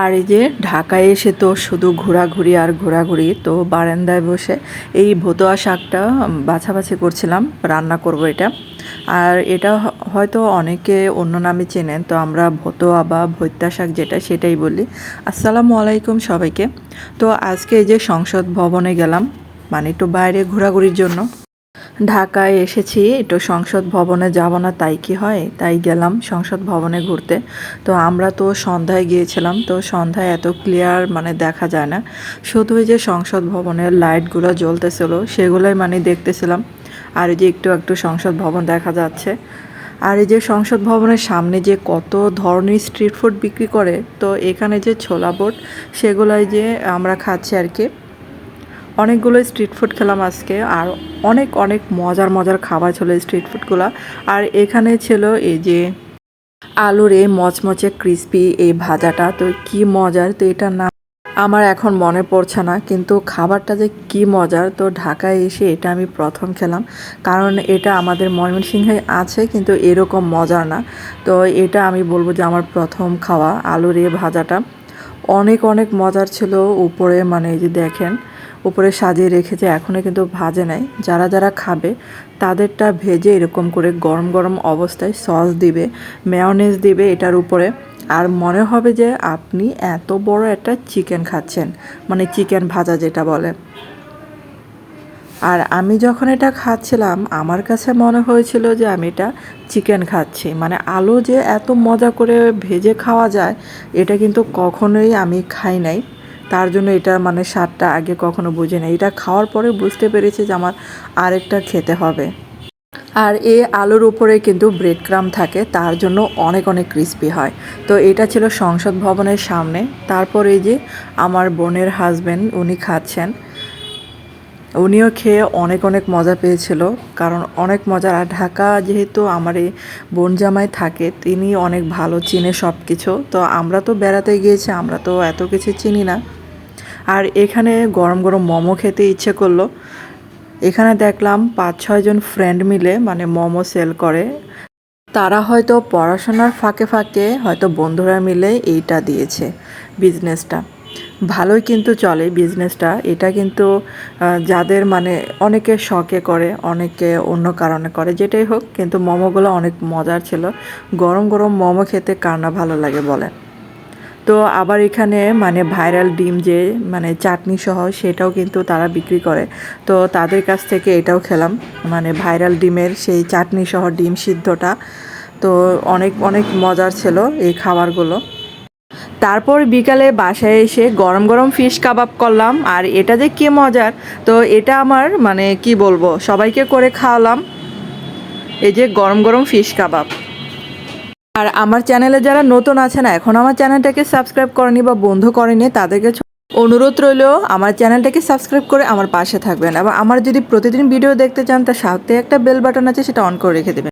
আর এই যে ঢাকায় এসে তো শুধু ঘোরাঘুরি আর ঘোরাঘুরি, তো বারান্দায় বসে এই ভতোয়া শাকটা বাছাবাছি করছিলাম, রান্না করব এটা। আর এটা হয়তো অনেকে অন্য নামে চেনেন, তো আমরা ভতোয়া বা ভৈত্যা শাক যেটা সেটাই বলি। আসসালামু আলাইকুম সবাইকে। তো আজকে এই যে সংসদ ভবনে গেলাম মানে একটু বাইরে ঘোরাঘুরির জন্য। ঢাকায় এসেছি, একটু সংসদ ভবনে যাব না, তাই কি হয়? তাই গেলাম সংসদ ভবনে ঘুরতে। তো আমরা তো সন্ধ্যায় গিয়েছিলাম, তো সন্ধ্যায় এত ক্লিয়ার মানে দেখা যায় না। শুধু যে সংসদ ভবনের লাইটগুলো জ্বলতেছিল, সেগুলোই মানে দেখতেছিলাম। আর যে একটু একটু সংসদ ভবন দেখা যাচ্ছে। আর এই যে সংসদ ভবনের সামনে যে কত ধরনের স্ট্রিট ফুড বিক্রি করে, তো এখানে যে ছোলা বোট, সেগুলাই যে আমরা খাচ্ছি আর কি। অনেকগুলো স্ট্রিট ফুড খেলাম আজকে, আর অনেক অনেক মজার মজার খাবার ছিল স্ট্রিট ফুডগুলো আর এখানে ছিল এই যে আলুর এই মচমচে ক্রিস্পি এই ভাজাটা, তো কি মজার, তো এটা না আমার এখন মনে পড়ছে না, কিন্তু খাবারটা যে কি মজার, তো ঢাকায় এসে এটা আমি প্রথম খেলাম। কারণ এটা আমাদের ময়মনসিংহে আছে, কিন্তু এরকম মজার না। তো এটা আমি বলব যে আমার প্রথম খাওয়া আলুর এ ভাজাটা। অনেক অনেক মজার ছিল, উপরে মানে যে দেখেন উপরে সাজিয়ে রেখেছে এখনও কিন্তু ভাজে নাই। যারা যারা খাবে, তাদেরটা ভেজে এরকম করে গরম গরম অবস্থায় সস দিবে মেয়নেজ দিবে এটার উপরে। আর মনে হবে যে আপনি এত বড় একটা চিকেন খাচ্ছেন মানে চিকেন ভাজা যেটা বলে। আর আমি যখন এটা খাচ্ছিলাম, আমার কাছে মনে হয়েছিল যে আমি এটা চিকেন খাচ্ছি। মানে আলু যে এত মজা করে ভেজে খাওয়া যায়, এটা কিন্তু কখনোই আমি খাই নাই। তার জন্য এটা মানে স্বাদটা আগে কখনো বুঝি নাই। এটা খাওয়ার পরে বুঝতে পেরেছি যে আমার আরেকটা খেতে হবে। আর এই আলুর উপরে কিন্তু ব্রেড ক্রাম থাকে, তার জন্য অনেক অনেক ক্রিস্পি হয়। তো এটা ছিল সংসদ ভবনের সামনে। তারপর এই যে আমার বোনের হাজব্যান্ড উনি খাচ্ছেন। উনিও খেয়ে অনেক অনেক মজা পেয়েছিল, কারণ অনেক মজা। আর ঢাকা যেহেতু আমার এই বোন জামাই থাকে, তিনি অনেক ভালো, চিনে সব কিছু তো আমরা তো বেড়াতে গিয়েছি, আমরা তো এত কিছু চিনি না। আর এখানে গরম গরম মোমো খেতে ইচ্ছে করল। এখানে দেখলাম পাঁচ ছয়জন ফ্রেন্ড মিলে মানে মোমো সেল করে। তারা হয়তো পড়াশোনার ফাঁকে ফাঁকে হয়তো বন্ধুরা মিলে এইটা দিয়েছে বিজনেসটা ভালোই কিন্তু চলে বিজনেসটা এটা কিন্তু যাদের মানে অনেকে শখে করে, অনেকে অন্য কারণে করে, যেটাই হোক, কিন্তু মোমোগুলো অনেক মজার ছিল। গরম গরম মোমো খেতে কার না ভালো লাগে বলেন। তো আবার এখানে মানে ভাইরাল ডিম যে মানে চাটনি সহ সেটাও কিন্তু তারা বিক্রি করে। তো তাদের কাছ থেকে এটাও খেলাম। মানে ভাইরাল ডিমের সেই চাটনি সহ ডিম সিদ্ধটা। তো অনেক অনেক মজার ছিল এই খাবারগুলো। তারপর বিকালে বাসায় এসে গরম গরম ফিশ কাবাব করলাম। আর এটা যে কে মজার! তো এটা আমার মানে কি বলব? সবাইকে করে খাওয়ালাম। এই যে গরম গরম ফিশ কাবাব। আর আমার চ্যানেলে যারা নতুন আছে না এখন আমার চ্যানেলটাকে সাবস্ক্রাইব করেনি বা বন্ধ করেনি, তাদেরকে অনুরোধ রইলেও আমার চ্যানেলটাকে সাবস্ক্রাইব করে আমার পাশে থাকবেন এবং আমার যদি প্রতিদিন ভিডিও দেখতে চান, তার সাথে একটা বেল বাটন আছে, সেটা অন করে রেখে দেবেন।